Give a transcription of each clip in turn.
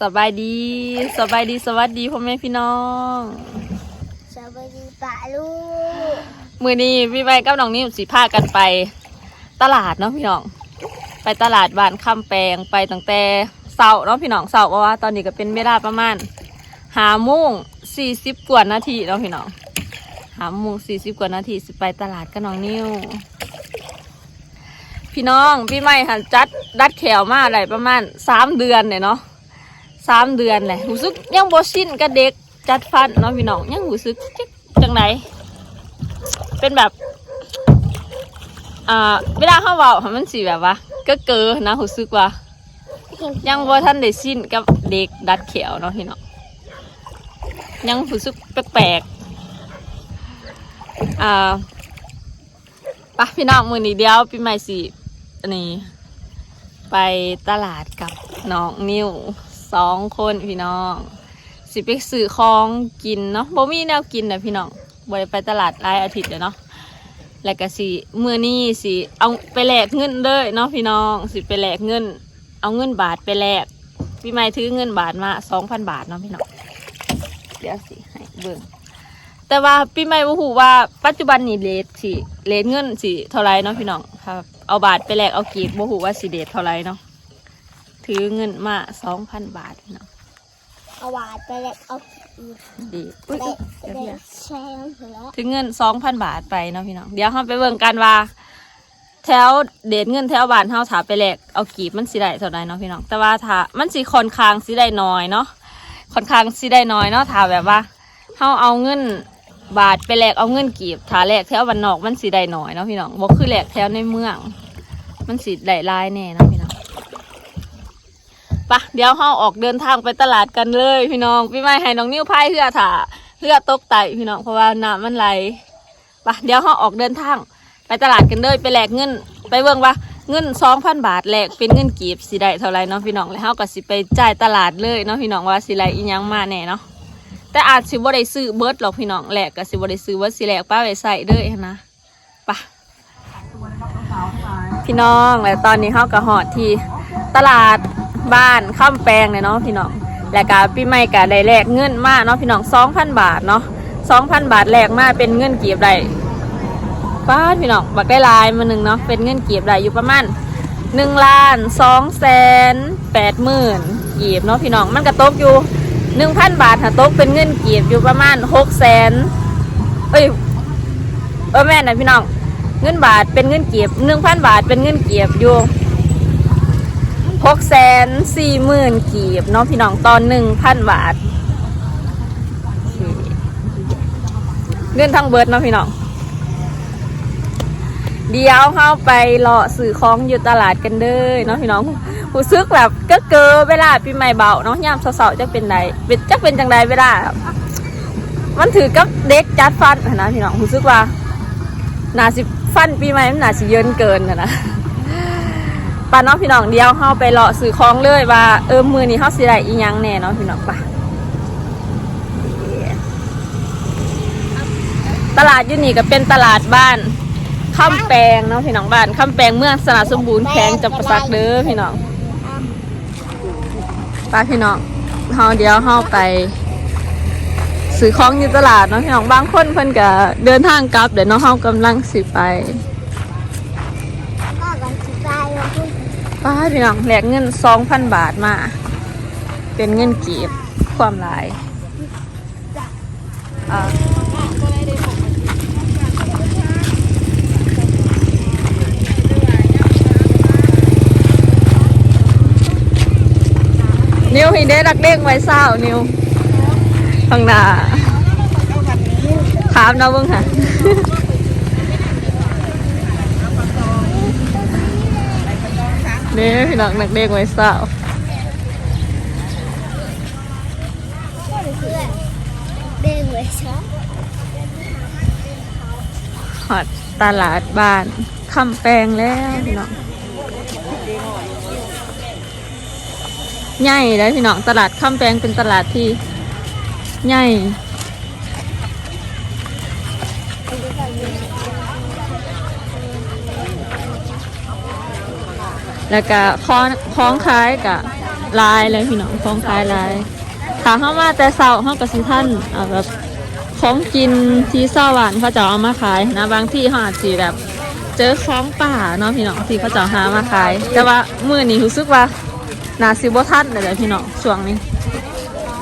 สบายดีสบายดีสวัสดีพ่อแม่พี่น้องสวัสดีป่าลูกมือนี้พี่ใบกับน้องนิ่มสิพากันไป ตลาดเนาะพี่น้อง ไปตลาดบ้านคำแปลงไปตั้งแต่เสาร์เนาะพี่น้องเสาร์เพราะว่าตอนนี้ก็เป็นเวลาประมาณหาโมงสี่สิบกว่านาทีเนาะพี่น้องหาโมงสี่สิบกว่านาทีสิไปตลาดกับน้องนิ่วพี่น้องพี่ไม่หันจัดดัดแขวมาอะไรประมาณสามเดือนเนี่ยเนาะ สามเดือนเลยรู้สึกยังบ่ชินกับเด็กจัดฟันเนาะพี่น้องยังรู้สึกจังไหนเป็นแบบอ่าเวลาเขาเว้ามันสิแบบว่าก็เกอนะรู้สึกว่า ยังบ่ท่านได้ชินกับเด็กดัดแขวเนาะพี่น้องยังรู้สึกแปลกๆอ่าไปะพี่น้องมือนี้เดียวพี่ใหม่สิอันนี้ไปตลาดกับน้องนิว สองคนพี่น้อง สิไปซื้อของกินเนาะบ่มีแนวกินนะพี่น้องบ่ได้ไปตลาดหลายอาทิตย์แล้วเนาะแล้วก็สิมื้อนี้สิเอาไปแลกเงินเด้อเนาะพี่น้องสิไปแลกเงิน เอาเงินบาทไปแลกพี่ไม่ถือเงินบาทมาสองพันบาทเนาะพี่น้องเดี๋ยวสิให้เบิ่งแต่ว่าพี่ไม่บ่ฮู้ว่าปัจจุบันนี้เลทสิเลทเงินสิเท่าไรเนาะพี่น้องครับ เอาบาทไปแลกเอากีบบ่ฮู้ว่าสิเดทเท่าไรเนาะ ถือเงินมาสองพันบาทพี่น้องเอาหวานไปเลยเอาดีอุ๊ยไปอุ๊ยเดี๋ยวไปพี่อะแช่น้ำเผือถึงเงินสองพันบาทไปเนาะพี่น้องเดี๋ยวเราไปเบิ่งกันว่า แถวเดทเงินแถวบ้านเฮาถาไปแลกเอากีบมันสิได้เท่าใดเนาะพี่น้องแต่ว่าถ้ามันสิค่อนข้างสิได้น้อยเนาะค่อนข้างสิได้น้อยเนาะถ้าแบบว่าเฮาเอาเงินบาทไปแลกเอาเงินกีบถ้าแลกแถวบ้านนอกมันสิได้น้อยเนาะพี่น้องบ่คือแลกแถวในเมือง มันสิได้หลายแน่เนาะพี่น้อง ปะเดี๋ยวเฮาออกเดินทางไปตลาดกันเลย พี่น้องพี่ไม่ให้น้องนิ้วพายเพื่อถ่าเพื่อตกไตพี่น้องเพราะว่าน้ำมันไหลไปะเดี๋ยวเราออกเดินทางไปตลาดกันเลยไปแลกเงิน ไปเบิ่งว่าเงินสองพันบาทแลกเป็นเงินกีบสิได้เท่าไรเนาะพี่น้องแล้วเราก็สิไปจ่ายตลาดเลยเนาะพี่น้องว่าสิไรอีหยังมาแน่เนาะแต่อาจสิบ่ได้ซื้อเบิร์ดหรอกพี่น้องแลกก็สิบ่ได้ซื้อว่าสิแลกป้าไว้ใส่เด้อนะไปะพี่น้องแล้วตอนนี้เขาก็หอดที่ตลาด บ้านข้ามแปลงเลยเนาะพี่น้องแล้วก็ปีใหม่ก็ได้แลกเงินมาเนาะพี่น้องสองพันบาทเนาะสองพันบาทแลกมาเป็นเงินเก็บได้ป้าพี่น้องบักได้ลายมาหนึ่งเนาะเป็นเงินเก็บได้อยู่ประมาณหนึ่งล้านสองแสนแปดหมื่นเก็บเนาะพี่น้องมันก็ตกอยู่หนึ่งพันบาทถ้าตกเป็นเงินเก็บอยู่ประมาณหกแสนเอ้ยเออแม่นะพี่น้องเงินบาทเป็นเงินเก็บหนึ่งพันบาทเป็นเงินเก็บอยู่ หกแสนสี่หมื่นกีบเนาะพี่น้องตอนหนึ่งพันบาทเงินทั้งเบิร์ดเนาะพี่น้อง เดี๋ยวเข้าไปเลาะสื่อของอยู่ตลาดกันเด้อเนาะพี่น้องผู้ซึกแบบก็เกอเวลาปีใหม่เบาเนาะยามเสาๆจะเป็นไดเป็นจะเป็นจังใดเวลามันถือกับเด็กจัดฟันนะพี่น้องผู้ซึกว่าหนาสิฟันปีใหม่มันหนาสิเยินเกินนะนะ ปาน้องพี่น้องเดียวเฮาไปเลาะซื้อของเลยว่าเออมือนี้เฮาสิได้อีหยังแน่เนาะพี่น้องปะตลาดยูนี่ก็เป็นตลาดบ้านข้ามแปลงเนาะพี่น้องบ้านข้ามแปลงเมืองสนาสมบูรณ์แขวงจำปาสักเด้อพี่น้องไปพี่น้องเฮาเดียวเฮาไปซื้อของอยู่ตลาดเนาะพี่น้องบางคนเพิ่นก็เดินทางกลับเดี๋ยวน้องเฮากำลังสิไป ก็กันสิตายแล้วคุณ ป้าพี่น้องแลกเงินสองพันบาทมา เป็นเงินเกีบความหลายอ่านิวหินได้รักเด้งไว้เศร้านิวข้างหน้าถามเราเบ้างค่ะ นี่พี่น้องนักเด้งไว้เศร้าเด้งเลยใช่หอดตลาดบ้านคำแปลงแล้วพี่น้องใหญ่เลยพี่น้องตลาดคำแปลงเป็นตลาดที่ใหญ่ แล้วก็คล้องคล้องคล้ายกับลายเลยพี่น้องของขายลายถ้าเข้ามาแต่เช้าเฮาก็สิท่านอ่าแบบของกินที่เช้าหวานเขาจะเอามาขายนะบางที่เขาอาจสิแบบ เจอของป่าเนาะพี่น้องที่เขาจะหามาขาย แต่ว่ามื้อนี้รู้สึกว่านาซิบ่ทันเลยพี่น้องช่วงนี้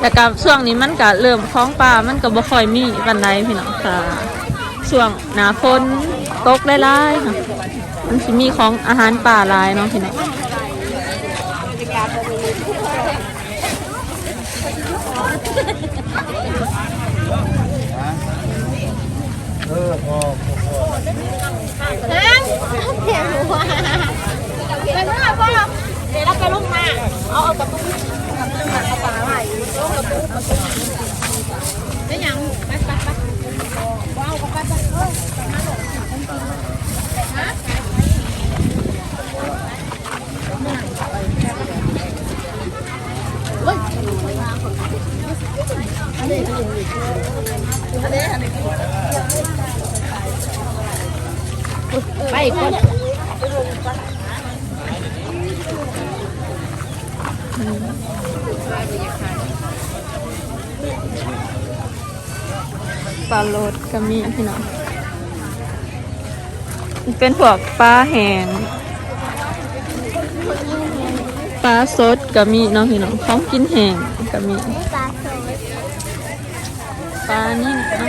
แต่กับช่วงนี้มันก็เริ่มของป่ามันก็บ่ค่อยมีปานใดพี่น้องค่ะช่วงหนาฝนตกหลายๆค่ะ มันสิมีของอาหารป่าหลายเนาะพี่น้องเออพอฮะเสียงหัวไปเมื่อพ่อเดี๋ยวเราไปลูกมา เอาเอากระปุกเอาปลาไหลลูกกระปุกเป็นยังไปไปไปว้าวไปไปเฮ้ย ไปคน ปลาโลดก็มี พี่น้องเป็นพวกปลาแห้งปลาสดก็มีเนาะพี่น้องของกินแห้งก็มีปลาสดปลานี่เนา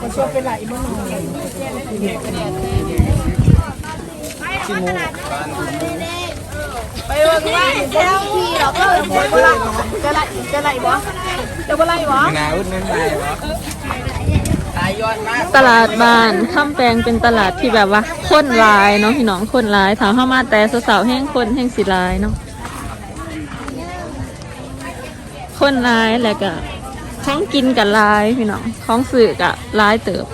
ไป็นไรบิ่งไม่าเจ้านี่เราก็เบิ่งว่าจะไลจะไล่บ่จะบ่ไล่บ่ นาวุฒินั่นไปเหรอตายอดมากตลาดบ้านข้ามแปลงเป็นตลาดที่แบบว่าคนหลายเนาะพี่น้องคนหลายถามเข้ามาแต่สาวแห้งคนแห้งสีหลายเนาะคนหลายแล้วก็ ของกินกับลายพี่น้องของสื่อกับลายเติบ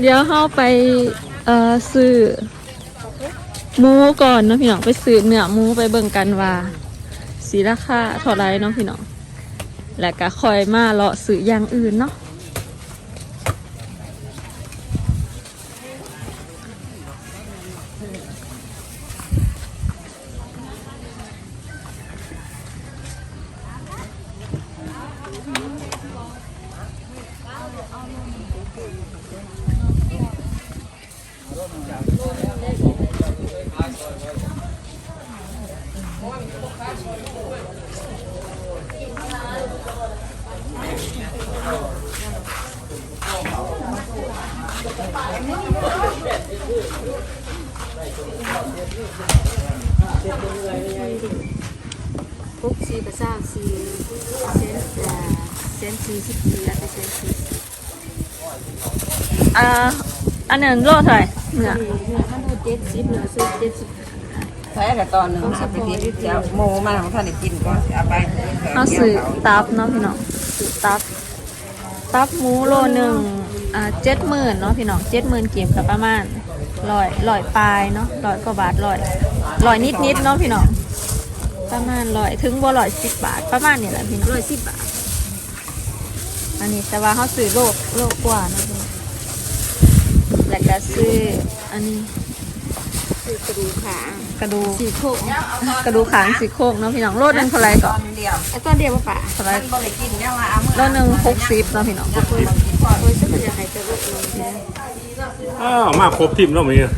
เดี๋ยวเข้าไปเอ่อซื้อหมูก่อนเนาะพี่น้องไปซื้อเนื้อหมูไปเบิ่งกันว่าสีราคาเท่าไรเนาะพี่น้องแล้วก็คอยมาเลาะซื้ออย่างอื่นเนาะพวกซีประสาซีเซนเซนซีสิบปีแล้วเซนซีอ่า อันนั้นโลเท่าไหร่เนี่ยมันดูเจ็ดสิบเนาะซื้อเจ็ดสิบใช้กับตอนหนึ่งเอาไปที่เจ้าโมมาของท่านได้กินก็เอาไปเขาซื้อตับเนาะพี่น้องซื้อตับ ตับหมูโลหนึ่งอ่าเจ็ดหมื่นเนาะพี่น้องเจ็ดหมื่นเก็บกับประมาณร้อยร้อยปลายเนาะร้อยกว่าบาทร้อยร้อยนิดนิดๆเนาะพี่น้องประมาณร้อยถึงบ่ร้อยสิบบาท ประมาณนี้แหละพี่น้องร้อยสิบบาท อันนี้แต่ว่าเขาซื้อโลกโลกกว่าเนาะพี่น้องแล้ว ก็ซื้ออันนี้ซื้อกระดูกขากระดูกสี่โคกกระดูกขางสีโคกเนาะพี่น้องโลดหนึ่งเท่าไหรตก่ออนนเดียวไอ้ตัวเดียวป่ะเท่าไหรมันบ่ได้กินเนี่ยว่าเอามือโลหนึ่งหกสิบเนาะพี่น้องโอ้ยฉันก็อยากให้เจอลูกลงแค่อ้าวมาครบทีมแล้วมั้ย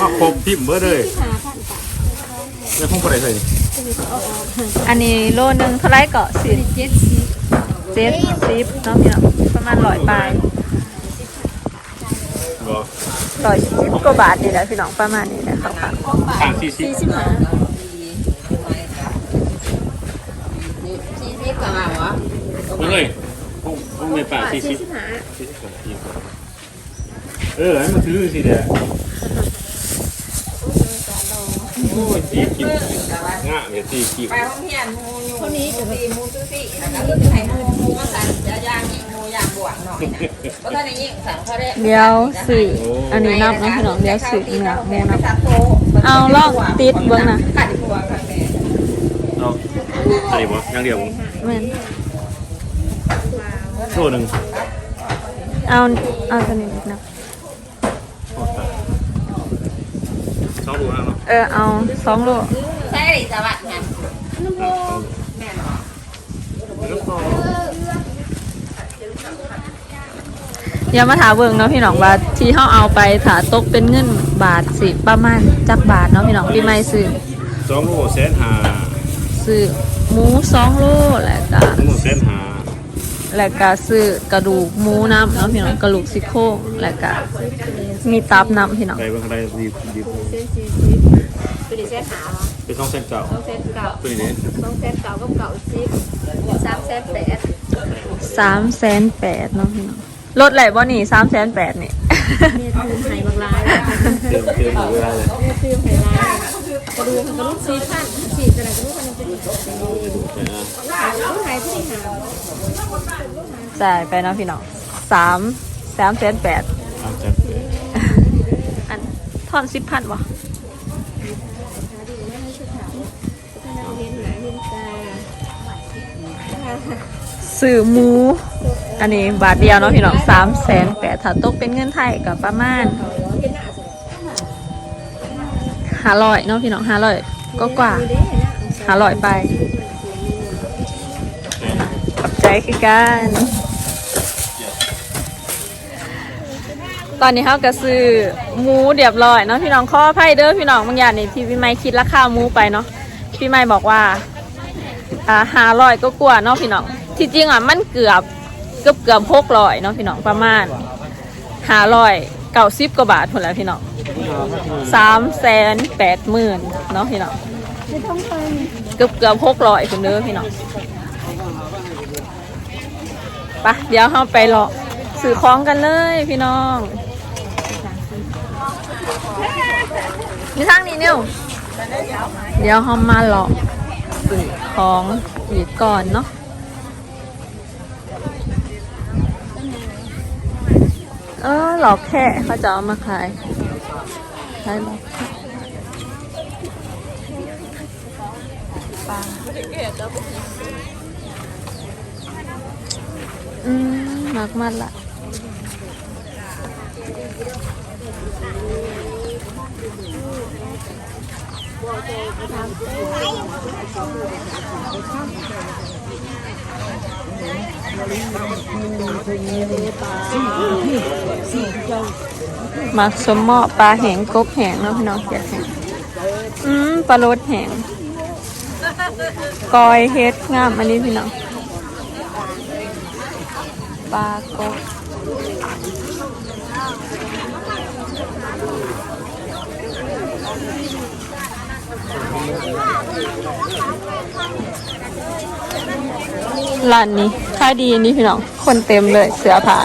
มาครบทีมเบิดเลยห้าพันบาทแล้วคงบ่ได้ใส่อันนี้โลหนึ่งเท่าไรก่อนสิเจ็ดสิบเจ็ดสิบเนาะพี่น้องประมาณร้อยปลาย บ่ร้อยสิบกว่าบาทนี่แหละพี่น้องประมาณนี้แหละครับข้างสี่สิบสี่สิบห้านี่ชีวิตของเราเหรอเฮ้ยพวกพวกในป่าสี่สิบสิบห้าสี่สิบสองทีเออให้มันถือสิเด้อโอ้ยตีกินง่ะเนี่ยตีกินไปห้องเฮียนมูอยู่คนนี้จะมีมูซื้อสิแล้วก็ให้มูมูมาสั่นจะย่างยิงมูย่างบวกหน่อย เพราะถ้าในยิงสั่งเขาได้เดี๋ยวสื่ออันนี้นับนะพี่น้องเดี๋ยวสื่อเนื้อหมูนับเอาเอาลองติดเบิ่งน่ะขัดหัวค่ะแม่เอาอะไรบ่ยังเดียวแม่นโชว์หนึ่งเอาเอาตัวนี้นับสองดูนะเนาะเออเอาสองโลใช่สวัสดิ์ไง แล้วก็ อย่ามาถามเบิ่งเนาะพี่น้องว่าที่เฮาเอาไปถาตกเป็นเงินบาทสิประมาณจักบาทเนาะพี่น้องปีใหม่ซื้อสองโลแสนหาซื้อหมูสองโลแล้วก็สองโลแสนหาแล้วก็ซื้อกระดูกหมูน้ำเนาะพี่น้องกระดูกซี่โครงแล้วก็มีตับน้ำพี่น้องใครบ้างใครดีดีเส้นสี่สิบตัวนี้เส้นหาเหรอเป็นสองเส้นเก่าสองเส้นเก่าตัวนี้สองเส้นเก่ากับเก่าสิบสามเส้นแปดสามแสนแปดเนาะพี่น้อง ลดไหลบ่นี่สามแสนแปดนี่เนี่ยคือไห่บางลายเติมเติมเวลาเลยเนี่ยคือไห่ลายกระดูกกระดูกสี่พันสี่กระดูกระดูกมันเป็นลูกไห่ที่หาจ่ายไปเนาะพี่น้องสามสามแสนแปดสามแสนแปดอันทอนสิบพันวะสื่อหมู อันนี้บาทเดียวเนาะพี่น้องสามแสนแปดถ้าตกเป็นเงินไทยกับประมาณห้าร้อยเนาะพี่น้องห้าร้อยก็กว่าห้าร้อยไปขอบใจคือกันตอนนี้เขาก็ซื้อหมูเรียบร้อยเนาะพี่น้องข้อไพ่เด้อพี่น้องบางอย่างนี่ที่พี่ไม้คิดราคาหมูไปเนาะพี่ไม้บอกว่าอ่าห้าร้อยก็กว่าเนาะพี่น้องที่จริงอะมันเกือบ เกือบเกือบหกร้อยเนาะพี่น้องประมาณห้าร้อยเก้าสิบกว่าบาทพนแล้วพี่น้องสามแสนแปดหมื่นเนาะพี่น้องเกือบเกือบหกร้อยคนเด้อพี่น้องไปะเดี๋ยวเราไปรอซื้อของกันเลยพี่น้องนี่ทางนี้เนี่ยเดี๋ยวเรามาหลอกสื่อของหยีก่อนเนาะ เออหลอกแค่เขาจะเอามาขายขายหลอกแค่ปลาอืมมากมันละ มักสมเหมาะปลาแหงกบแหงเนาะพี่น้องเกียดแหงอืมปลาโรดแหงกอยเฮ็ดงามอันนี้พี่น้องปลากบ ร้านนี้ค่ายดีนี่พี่น้อง คนเต็มเลยเสื้อผ้า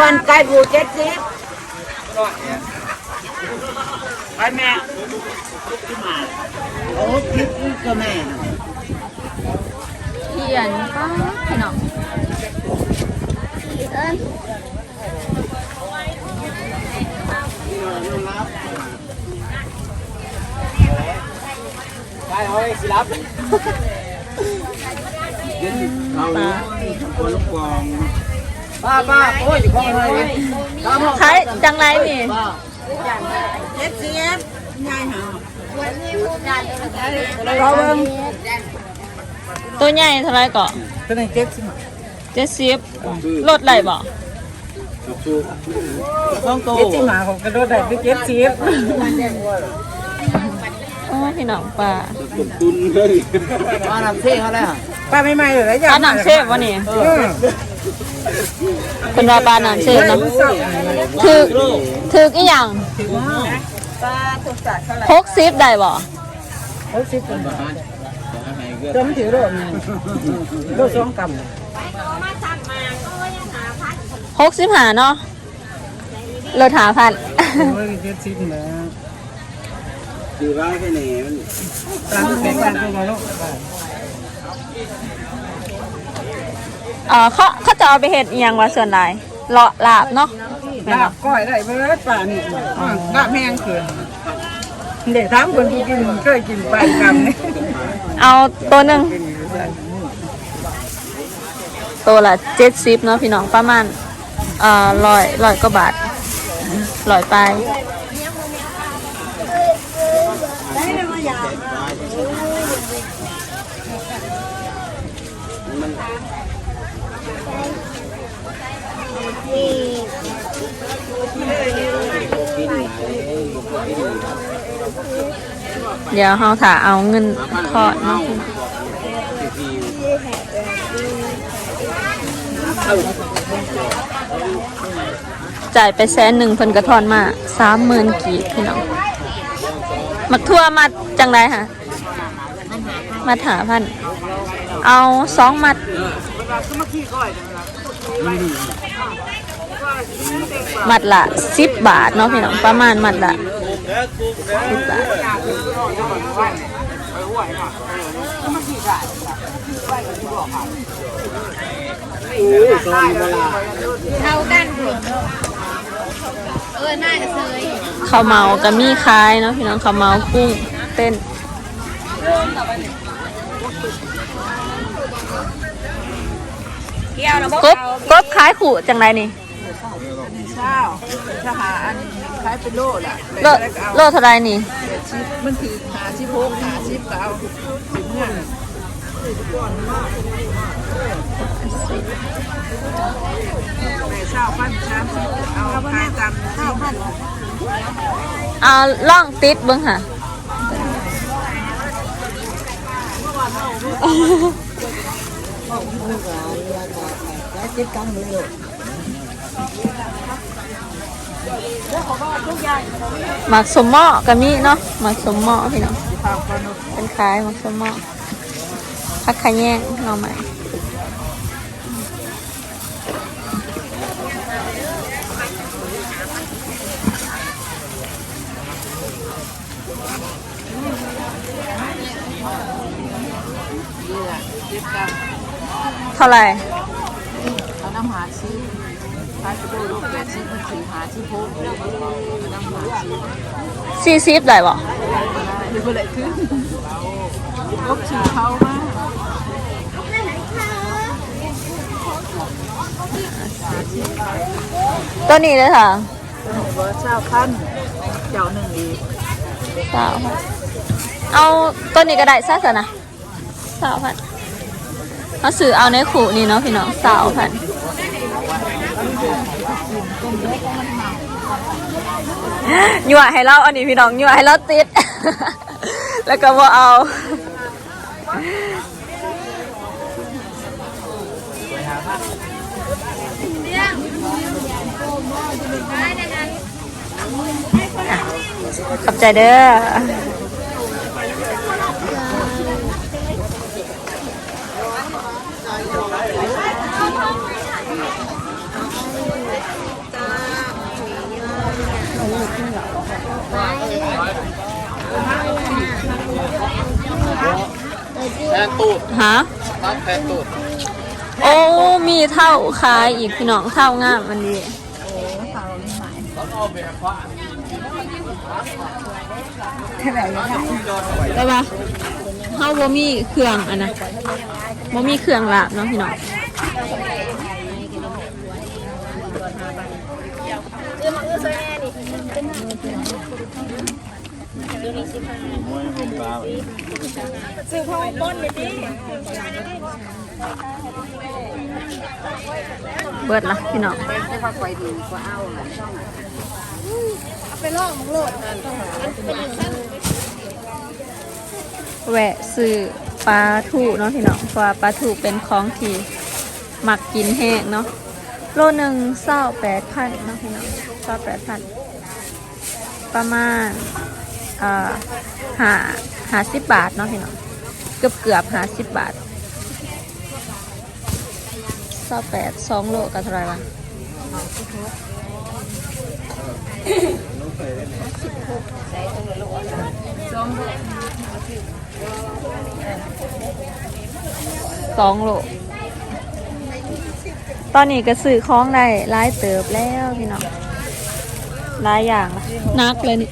วันไก่บูเจ็ดสิบไปแม่โอ้คิดก็แม่เขียนป้าพี่น้อง ไปเอาไอ้สิรับเอาคนลูกกองป้าป้าโอ้ยอยู่กองอะไรตามห้องใช้จังไรนี่เจ็ดสิบง่ายหาเราเบิ่งตัวใหญ่เท่าไรก่อนตัวนี้เจ็ดสิบเจ็ดสิบลดไหลบ่ ต้องโตเจ็ดสิบหาของกระโดดได้คือเจ็ดสิบโอ้อ๋อพี่น้องปลาตุนตุนเลยมาทำเท่เขาแล้วป้าไม่ไม่เลยแล้วปลาน้ำเชฟวะนี่เออเป็นว่าปลาน้ำเชฟเนาะถึกถึกอีหยังปลาตุกจัดเท่าไหร่หกสิบได้บ่เขาสิบคนเติมถือโลดนี่โลดสองกำ หกสิบหาเนาะรถหาพันโอ้ยเจ็ดสิบแล้วคือร้ายแค่ไหนมันตามเป็นการตัวโลกเออเขาเขาจะเอาไปเห็ดอีหยังวะส่วนใหญ่เลาะลาบเนาะแม่นลาบ่บก้อยได้เบิดป่านี่ลาบแห้งเกินเด็กถามคนที่กินเคยกินปลากำนี่เอาตัวหนึ่งตัวละเจ็ดสิบเนาะพี่น้องประมาณเอ่อร้อยร้อยกว่าบาทร้อยไปเดี๋ยวเราถ่าเอาเงินทอดเนาะ จ่ายไปแสนหนึ่งเพิ่นกระทอนมาสามหมื่นกีบพี่น้องมักทั่วมัดจังไรค่ะมัดหาพัน เอาสองมัดมัดละสิบบาทเนาะพี่น้องประมาณมัดละสิบบาทเวลาเท่ากัน เออน่าจะเคยข้าวเมากับมีคายเนาะพี่น้องข้าวเมากุ้งเต้นกบกบขายขู่จังไรนี่เช้าถ้าหาอันคล้ายเป็นโลดอะโลโลเท่าไรนี่ชิปมันคือหาชิปโพกหาชิปก็เอาสิบเงิน แต่เช้าพันสามสิบเอาขายตามเช้าพันเอาล่องติดเบิ้งค่ะหมักสมหม้อกับมีเนาะหมักสมหม้อพี่น้องเป็นคล้ายหมักสมหม้อผักขะแยงหม่ เท่าไหร่เอาน้ำหาชิปขายเป็นโลลูกแปดชิปมันคือหาชิปโพกน้ำหาชิปสี่สิบได้บ่หรืออไรขึ้นลบชื่อเขามากตัวนี้เลยค่ะเบอร์เช้าพันเจ้าหนึ่งอีกสาวพันเอาตัวนี้ก็ได้ซะสนะสาวพัน เขาซื้อเอาในขู่นี่เนาะพี่น้องสาวพันยั่วให้เราอันนี้พี่น้องยั่วให้เราติด แล้วก็บ่เอาขอบใจเด้อ แทนตูดฮะรับแทนตูดโอ้ มีเท่าขายอีกพี่น้องเท่างามมันดีได้ปะเฮาบ่มีเครื่องอันนะบ่มีเครื่องลาบเนาะพี่น้อง เบิดละพี่น้องไปลองมึงโลดแวะซื้อปลาทูเนาะพี่น้องเพราะว่าปลาทูเป็นของที่มักกินแห้งเนาะโลหนึ่งเศร้าแปดพันเนาะพี่น้องเศร้าแปดพันประมาณ อ่อหาหาสิบบาทเนาะพี่น้องเกือบเกือบหาสิบบาทเศร้าแปดสองโลกับเท่าไหรวะสองโล ตอนนี้ก็ซื้อของได้หลายเติบแล้วพี่น้องหลายอย่างละนักเลยนี่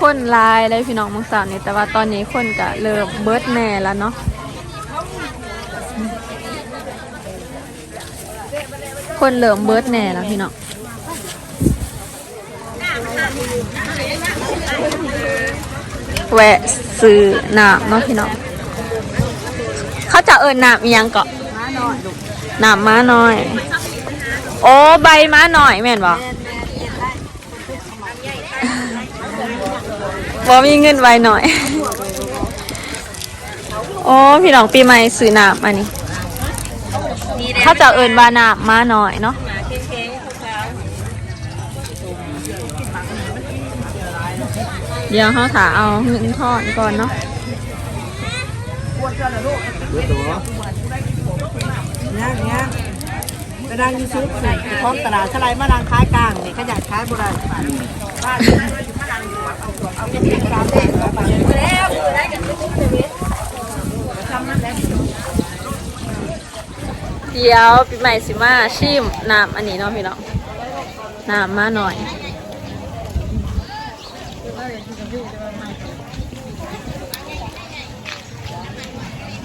คนหลายเลยพี่น้องมังสาวนี่แต่ว่าตอนนี้คนก็เริ่มเบิร์ดแน่แล้วเนาะคนเริ่มเบิร์ดแน่แล้วพี่น้องแวะซื้อน้ำเนาะพี่น้องเขาจะเอิญน้ำอีหยังเกาะน้ำม้าน้อย โอ้ใบม้าน้อยแม่นบ่ บ่มีเงินไว้หน่อย โอ้พี่น้องปีใหม่ซื้อน้ำอันนี้เขาจะเอิญว่าน้ำม้าน้อยเนาะเดี๋ยวเขาถาเอาเงินทอนก่อนเนาะเนี่ยเนี่ยกระดังยูซุปสิพร้อมตลาดสไลด์มาดังขายกลางนี่ขยันขายบ่ได้บ้าน เดี๋ยวปีใหม่สิมาชิมน้ำอันนี้เนาะพี่น้องน้ำมาหน่อย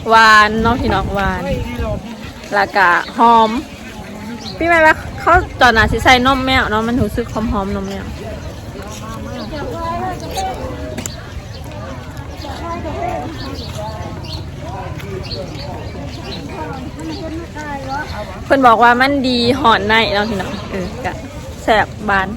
หวานเนาะพี่น้องหวานล้วก็หอม พี่ใหม่ว่าเขาตอนน่ะสิใส่นมแมวเนาะมันรู้สึกหอมหอมนมแมว เพิ่นบอกว่ามันดีหอนในเนาะพี่น้องเออกะแสบบาน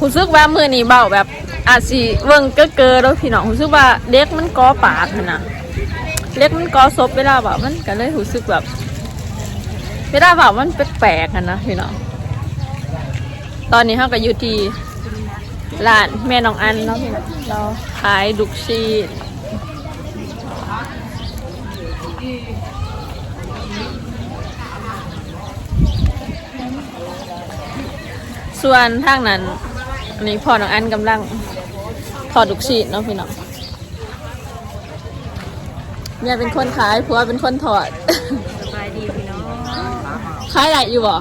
รู้สึกว่ามือนี้เบาแบบอาจสิเบิ่งเก้อเกอแล้วพี่น้องรู้สึกว่าเล็กมันกอปากนะเล็กมันกอซบเวลาแบบมันก็เลยรู้สึกแบบเวลาแบบมันแปลกๆนะพี่น้อง ตอนนี้เราก็อยู่ที่ร้านแม่น้องอันเนาะพี่น้องเราขายดุกชีสส่วนทางนั้นอันนี้พ่อน้องอันกำลังทอดดุกชีสเนาะพี่น้องเมียเป็นคนขายผัวเป็นคนทอดสบายดีพี่น้องขายได้อยู่บ่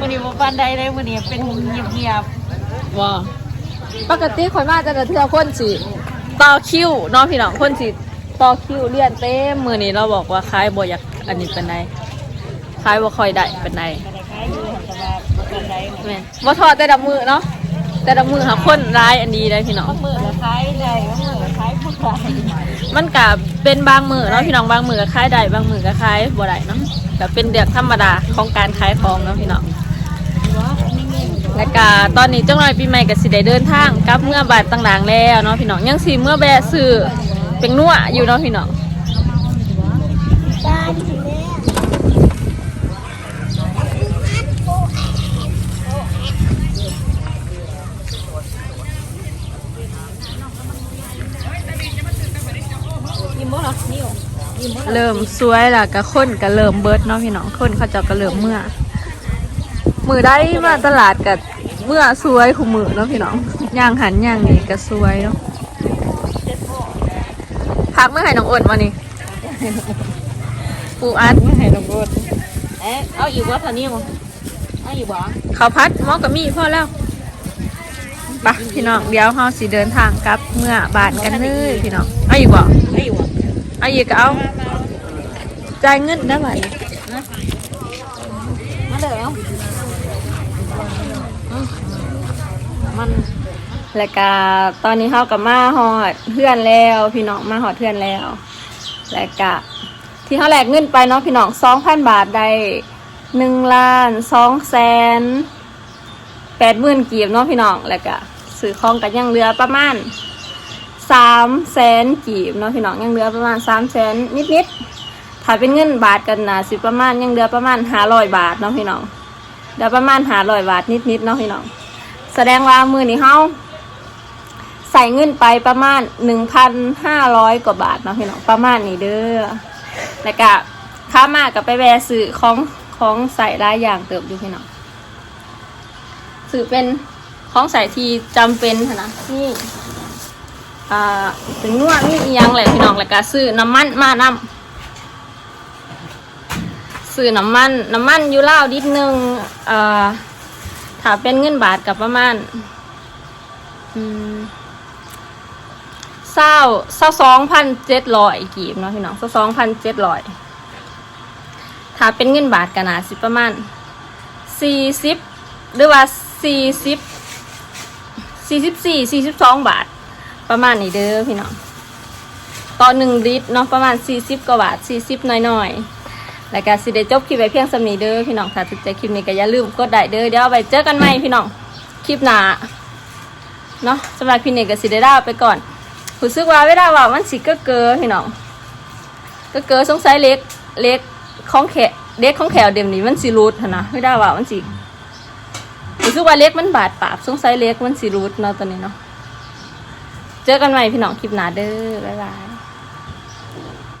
วันนี้บ่ปานใดเลยวันนี้เป็นเงียบบ่ปกติคนมาจะกระเทือคนสิต่อคิวเนาะพี่น้องคนสิต่อคิวเรียนเต็มมือนี้เราบอกว่าขายบ่อยากอันนี้เป็นไงขายบ่ค่อยได้เป็นไงๆแต่คล้ายอยู่แต่ว่าบ่ปานใดแม่นบ่ทอดแต่ดำมือเนาะแต่ดำมือหาคนร้ายอันดีได้พี่น้องบางมื้อก็คล้ายได้บางมื้อคล้ายบ่ได้มันก็เป็นบางมือเนาะพี่น้องบางมือก็ขายได้บางมือก็ขายบ่ได้เนาะก็เป็นเดือกธรรมดาของการขายของเนาะพี่น้อง และก็ตอนนี้จังหน่อยปีใหม่ก็สิได้เดินทางกลับเมื่อบาทต่างๆแล้วเนาะพี่น้องยังสิเมื่อแบะซื้อเป็นนัวอยู่เนาะพี่น้องเริ่มสวยแล้วก็คนก็เริ่มเบิดเนาะพี่น้องคนเขาเจะก็เริ่มเมื่อ มือได้มาตลาดกับเมื่อสวยคู่มือเนาะพี่น้องย่างหันย่างนี่ก็สวยเนาะพักเมื่อไหร่น้องอ้นมานี่ปูอัดให้น้องโกดเอ๊ะเอาอยู่บ่ตอนนี้บ่เอาอยู่บ่ข้าวพัดหมอกับมีพ่อแล้วไปะพี่น้องเดี๋ยวเราสิเดินทางกลับเมื่อบานกันเลยพี่น้องเอาอีกบ่เอาอยู่บ่เอาอีกก็เอาจ่ายเงินได้ไหม มาเด้อเอา มันแล้วก็ตอนนี้เขากับมาหอดเพื่อนแล้ว พี่น้องมาหอดเพื่อนแล้ว และกะที่เขาแลกเงินไปเนาะพี่น้องสองพันบาทได้หนึ่งล้านสองแสนแปดหมื่นกีบเนาะพี่น้องแล้วก็ซื้อของกันยังเหลือประมาณสามแสนกีบเนาะพี่น้องยังเหลือประมาณสามแสนนิดๆถ้าเป็นเงินบาทกันนะสิประมาณยังเหลือประมาณห้าร้อยบาทเนาะพี่น้องเดี๋ยวประมาณห้าร้อยบาทนิดๆเนาะพี่น้อง แสดงว่ามือนี้เฮาใส่เงินไปประมาณหนึ่งพันห้าร้อยกว่าบาทนะพี่น้องประมาณนี้เด้อแล้วก็ค้ามากับไปแวะซื้อของของใส่หลายอย่างเติบอยู่พี่น้องซื้อเป็นของใส่ที่จำเป็นนะนี่อ่าถึงนวดนี่อีหยังแหละพี่น้องแล้วก็ซื้อน้ำมันมานำซื้อน้ำมันน้ำมันอยู่เล่าวนิดนึงอ่า ถ้าเป็นเงินบาทกับประมาณเศร้าเศร้าสองพันเจ็ดร้อยกีบเนาะพี่น้องเศร้าสองพันเจ็ดร้อยถ้าเป็นเงินบาทกันนะสิประมาณสี่สิบหรือว่าสี่สิบสี่สิบสี่สี่สิบสองบาท ประมาณนี้เด้อพี่น้องต่อหนึ่งลิตรเนาะประมาณสี่สิบกว่าบาทสี่สิบน้อยๆ แล้วก็สิได้จบคลิปไปเพียงสำนีเด้อพี่น้องถ้าถูกใจคลิปนี้ก็อย่าลืมกดไลค์เด้อเดี๋ยวไปเจอกันใหม่พี่น้องคลิปหน้าเนาะสำหรับคลิปนี้ก็สิได้ลาไปก่อนรู้สึกว่าเวลาว่ามันสิก็เกอพี่น้องก็เกอสงสัยเล็กเล็กของแขเล็กของแขวเดมนี้มันสิรูดนะไม่ได้ว่ามันสิรู้สึกว่าเล็กมันบาดปากสงสัยเล็กมันสิรูดเนาะตอนนี้เนาะเจอกันใหม่พี่น้องคลิปหน้าเด้อบ๊ายบาย